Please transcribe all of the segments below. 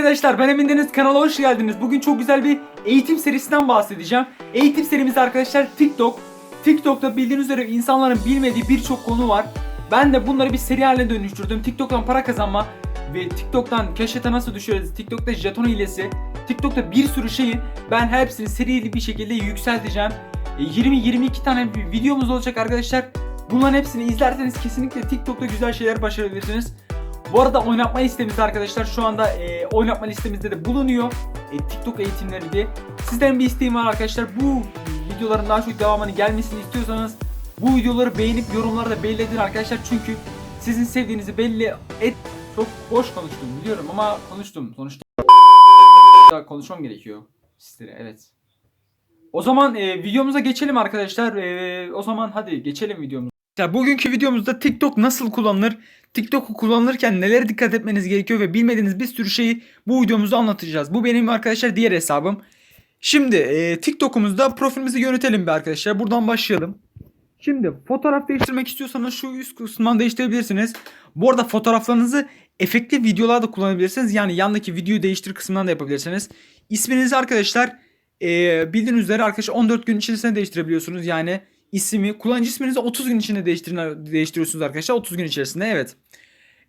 arkadaşlar ben Emin Deniz kanala hoş geldiniz. Bugün çok güzel bir eğitim serisinden bahsedeceğim. Eğitim serimiz arkadaşlar TikTok. TikTok'ta bildiğiniz üzere insanların bilmediği birçok konu var. Ben de bunları bir seri haline dönüştürdüm. TikTok'tan para kazanma ve TikTok'tan keşfete nasıl düşürürüz, TikTok'ta jeton hilesi, TikTok'ta bir sürü şeyi ben hepsini serili bir şekilde yükselteceğim. E, 20-22 tane bir videomuz olacak arkadaşlar. Bunların hepsini izlerseniz kesinlikle TikTok'ta güzel şeyler başarabilirsiniz. Bu arada oynatma listemiz arkadaşlar şu anda e, oynatma listemizde de bulunuyor. E, TikTok eğitimleri diye. Sizden bir isteğim var arkadaşlar. Bu videoların daha çok devamını gelmesini istiyorsanız bu videoları beğenip yorumlarda belli arkadaşlar. Çünkü sizin sevdiğinizi belli et. Çok boş konuştum biliyorum ama konuştum sonuçta. Konuşmam gerekiyor sizlere evet. O zaman e, videomuza geçelim arkadaşlar. E, o zaman hadi geçelim videomuza. Ya bugünkü videomuzda TikTok nasıl kullanılır? TikTok'u kullanırken nelere dikkat etmeniz gerekiyor ve bilmediğiniz bir sürü şeyi bu videomuzda anlatacağız. Bu benim arkadaşlar diğer hesabım. Şimdi e, TikTok'umuzda profilimizi yönetelim bir arkadaşlar. Buradan başlayalım. Şimdi fotoğraf değiştirmek istiyorsanız şu üst kısmından değiştirebilirsiniz. Bu arada fotoğraflarınızı efektli videolarda kullanabilirsiniz. Yani yandaki videoyu değiştir kısmından da yapabilirsiniz. İsminizi arkadaşlar e, bildiğiniz üzere arkadaşlar 14 gün içerisinde değiştirebiliyorsunuz. Yani ismi kullanıcı isminizi 30 gün içinde değiştirin, değiştiriyorsunuz arkadaşlar. 30 gün içerisinde evet.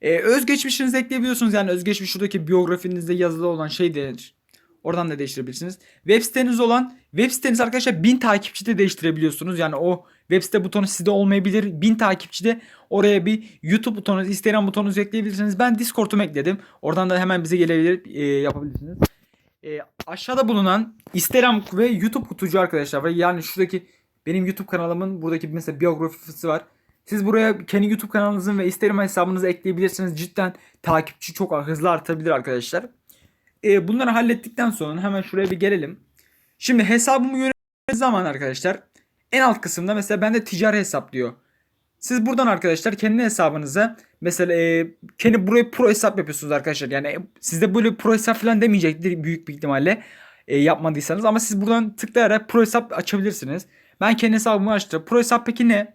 Ee, özgeçmişinizi ekleyebiliyorsunuz. Yani özgeçmiş şuradaki biyografinizde yazılı olan şeydir. Oradan da değiştirebilirsiniz. Web siteniz olan web siteniz arkadaşlar 1000 takipçi de değiştirebiliyorsunuz. Yani o web site butonu sizde olmayabilir. 1000 takipçi de oraya bir YouTube butonu, Instagram butonunuzu ekleyebilirsiniz. Ben Discord'umu ekledim. Oradan da hemen bize gelebilir e, yapabilirsiniz. E, aşağıda bulunan Instagram ve YouTube kutucu arkadaşlar. Yani şuradaki benim YouTube kanalımın buradaki mesela biyografisi var. Siz buraya kendi YouTube kanalınızın ve Instagram hesabınızı ekleyebilirsiniz. Cidden takipçi çok hızlı artabilir arkadaşlar. Ee, bunları hallettikten sonra hemen şuraya bir gelelim. Şimdi hesabımı yönettiğiniz zaman arkadaşlar en alt kısımda mesela bende ticari hesap diyor. Siz buradan arkadaşlar kendi hesabınıza mesela e, kendi buraya pro hesap yapıyorsunuz arkadaşlar. Yani e, sizde böyle pro hesap falan demeyecektir büyük bir ihtimalle e, yapmadıysanız. Ama siz buradan tıklayarak pro hesap açabilirsiniz. Ben kendi hesabımı açtım. Pro hesap peki ne?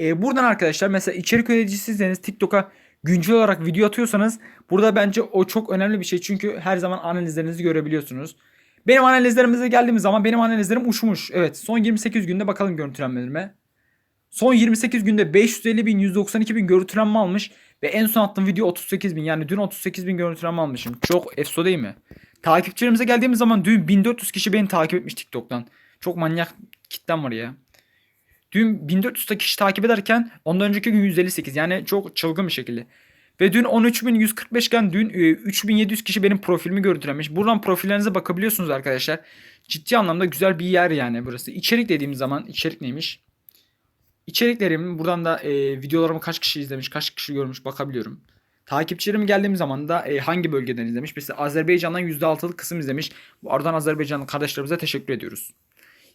Ee, buradan arkadaşlar mesela içerik üreticisiyseniz TikTok'a güncel olarak video atıyorsanız burada bence o çok önemli bir şey. Çünkü her zaman analizlerinizi görebiliyorsunuz. Benim analizlerimize geldiğimiz zaman benim analizlerim uçmuş. Evet son 28 günde bakalım görüntülenmelerime. Son 28 günde 550 bin 192 bin görüntülenme almış. Ve en son attığım video 38 bin. Yani dün 38 bin görüntülenme almışım. Çok efso değil mi? Takipçilerimize geldiğimiz zaman dün 1400 kişi beni takip etmiş TikTok'tan. Çok manyak kitlem var ya. Dün 1400 kişi takip ederken ondan önceki gün 158 yani çok çılgın bir şekilde. Ve dün 13.145 iken dün e, 3700 kişi benim profilimi görüntülemiş. Buradan profillerinize bakabiliyorsunuz arkadaşlar. Ciddi anlamda güzel bir yer yani burası. İçerik dediğimiz zaman içerik neymiş? İçeriklerimin buradan da e, videolarımı kaç kişi izlemiş, kaç kişi görmüş bakabiliyorum. Takipçilerim geldiğim zaman da e, hangi bölgeden izlemiş? Mesela Azerbaycan'dan %6'lık kısım izlemiş. Bu aradan Azerbaycanlı kardeşlerimize teşekkür ediyoruz.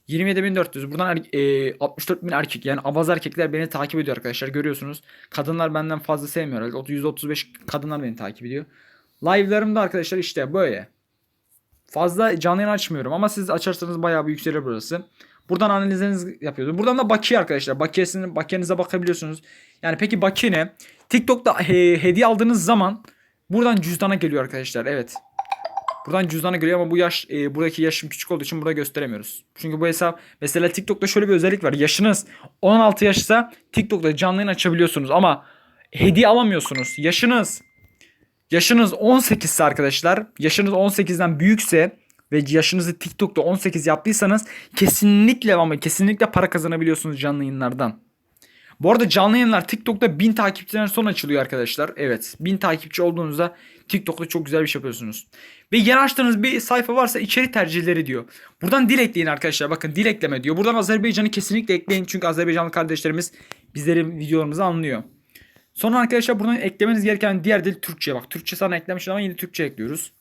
27.400 buradan er, e, 64.000 erkek yani avaz erkekler beni takip ediyor arkadaşlar görüyorsunuz. Kadınlar benden fazla sevmiyor. %35 kadınlar beni takip ediyor. Live'larımda arkadaşlar işte böyle. Fazla canlı yayın açmıyorum ama siz açarsanız bayağı bir yükselir burası. Buradan analizlerinizi yapıyorsunuz. Buradan da bakiye arkadaşlar. Bakiyesini, bakiyenize bakabiliyorsunuz. Yani peki bakiye ne? TikTok'ta he, hediye aldığınız zaman buradan cüzdana geliyor arkadaşlar. Evet. Buradan cüzdana geliyor ama bu yaş e, buradaki yaşım küçük olduğu için burada gösteremiyoruz. Çünkü bu hesap mesela TikTok'ta şöyle bir özellik var. Yaşınız 16 yaşsa TikTok'ta canlı yayın açabiliyorsunuz ama hediye alamıyorsunuz. Yaşınız yaşınız 18 ise arkadaşlar, yaşınız 18'den büyükse ve yaşınızı TikTok'ta 18 yaptıysanız kesinlikle ama kesinlikle para kazanabiliyorsunuz canlı yayınlardan. Bu arada canlı yayınlar TikTok'ta 1000 takipçiden sonra açılıyor arkadaşlar. Evet 1000 takipçi olduğunuzda TikTok'ta çok güzel bir şey yapıyorsunuz. Ve yeni açtığınız bir sayfa varsa içerik tercihleri diyor. Buradan dil ekleyin arkadaşlar. Bakın dil ekleme diyor. Buradan Azerbaycan'ı kesinlikle ekleyin. Çünkü Azerbaycanlı kardeşlerimiz bizlerin videolarımızı anlıyor. Sonra arkadaşlar buradan eklemeniz gereken diğer dil Türkçe. Bak Türkçe sana eklemiş ama yine Türkçe ekliyoruz.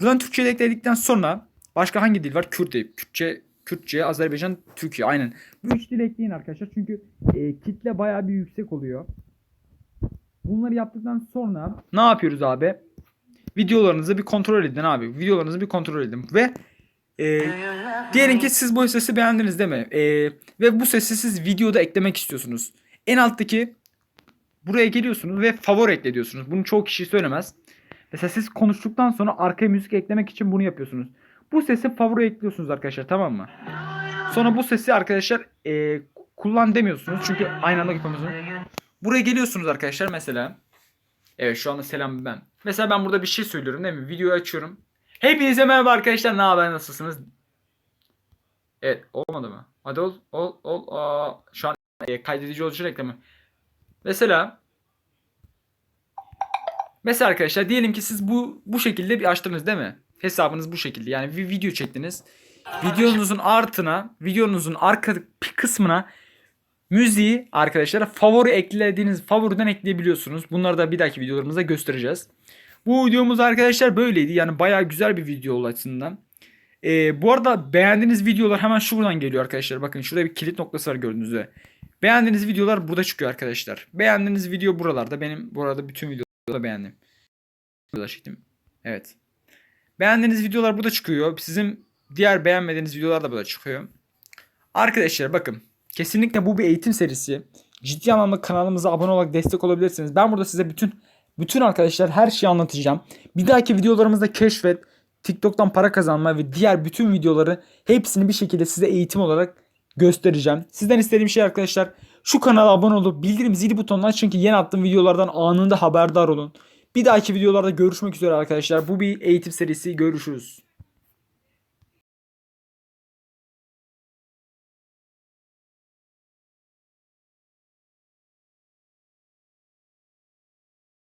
Buradan Türkçe ekledikten sonra başka hangi dil var? Kürtçe. Kürtçe, Kürtçe, Azerbaycan, Türkiye. Aynen. Bu üç dil ekleyin arkadaşlar. Çünkü e, kitle bayağı bir yüksek oluyor. Bunları yaptıktan sonra ne yapıyoruz abi? Videolarınızı bir kontrol edin abi. Videolarınızı bir kontrol edin. Ve e, diyelim ki siz bu sesi beğendiniz değil mi? E, ve bu sesi siz videoda eklemek istiyorsunuz. En alttaki buraya geliyorsunuz ve favori ekle diyorsunuz. Bunu çoğu kişi söylemez. Mesela siz konuştuktan sonra arkaya müzik eklemek için bunu yapıyorsunuz. Bu sesi favori ekliyorsunuz arkadaşlar tamam mı? Sonra bu sesi arkadaşlar e, kullan demiyorsunuz. Çünkü aynı anda yapamıyorsunuz. Buraya geliyorsunuz arkadaşlar mesela. Evet şu anda selam ben. Mesela ben burada bir şey söylüyorum değil mi? Videoyu açıyorum. Hepinize merhaba arkadaşlar. Ne haber nasılsınız? Evet olmadı mı? Hadi ol ol ol. Aa, şu an e, kaydedici oluşu reklamı. Mesela Mesela arkadaşlar diyelim ki siz bu bu şekilde bir açtınız değil mi? Hesabınız bu şekilde. Yani bir video çektiniz. Videonuzun artına, videonuzun arka kısmına müziği arkadaşlar favori eklediğiniz favoriden ekleyebiliyorsunuz. Bunları da bir dahaki videolarımızda göstereceğiz. Bu videomuz arkadaşlar böyleydi. Yani bayağı güzel bir video açısından. Ee, bu arada beğendiğiniz videolar hemen şuradan geliyor arkadaşlar. Bakın şurada bir kilit noktası var gördüğünüz üzere. Beğendiğiniz videolar burada çıkıyor arkadaşlar. Beğendiğiniz video buralarda. Benim bu arada bütün videoları beğendim. Videolar çektim. Evet. Beğendiğiniz videolar burada çıkıyor. Sizin diğer beğenmediğiniz videolar da burada çıkıyor. Arkadaşlar bakın. Kesinlikle bu bir eğitim serisi. Ciddi anlamda kanalımıza abone olarak destek olabilirsiniz. Ben burada size bütün bütün arkadaşlar her şeyi anlatacağım. Bir dahaki videolarımızda keşfet, TikTok'tan para kazanma ve diğer bütün videoları hepsini bir şekilde size eğitim olarak göstereceğim. Sizden istediğim şey arkadaşlar şu kanala abone olup bildirim zili butonunu açın ki yeni attığım videolardan anında haberdar olun. Bir dahaki videolarda görüşmek üzere arkadaşlar. Bu bir eğitim serisi. Görüşürüz.